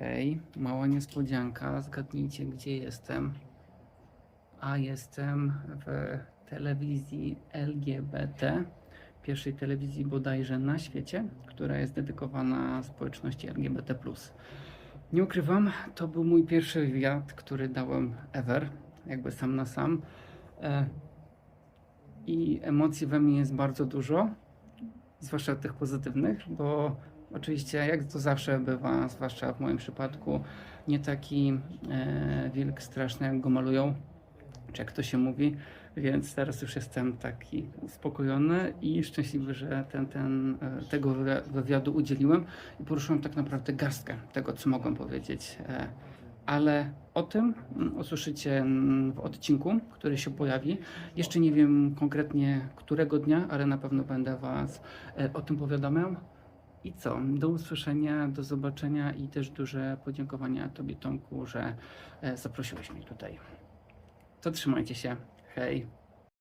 Hej, mała niespodzianka. Zgadnijcie, gdzie jestem. A jestem w telewizji LGBT, pierwszej telewizji bodajże na świecie, która jest dedykowana społeczności LGBT. Nie ukrywam, to był mój pierwszy wywiad, który dałem ever, jakby sam na sam. E, I emocji we mnie jest bardzo dużo, zwłaszcza tych pozytywnych, bo oczywiście, jak to zawsze bywa, zwłaszcza w moim przypadku, nie taki e, wilk straszny, jak go malują, czy jak to się mówi, więc teraz już jestem taki uspokojony i szczęśliwy, że ten, ten, e, tego wywi- wywiadu udzieliłem i poruszyłem tak naprawdę garstkę tego, co mogłem powiedzieć. E, Ale o tym mm, usłyszycie mm, w odcinku, który się pojawi. Jeszcze nie wiem konkretnie którego dnia, ale na pewno będę Was e, o tym powiadamiał. I co? Do usłyszenia, do zobaczenia i też duże podziękowania Tobie, Tomku, że e, zaprosiłeś mnie tutaj. To trzymajcie się. Hej.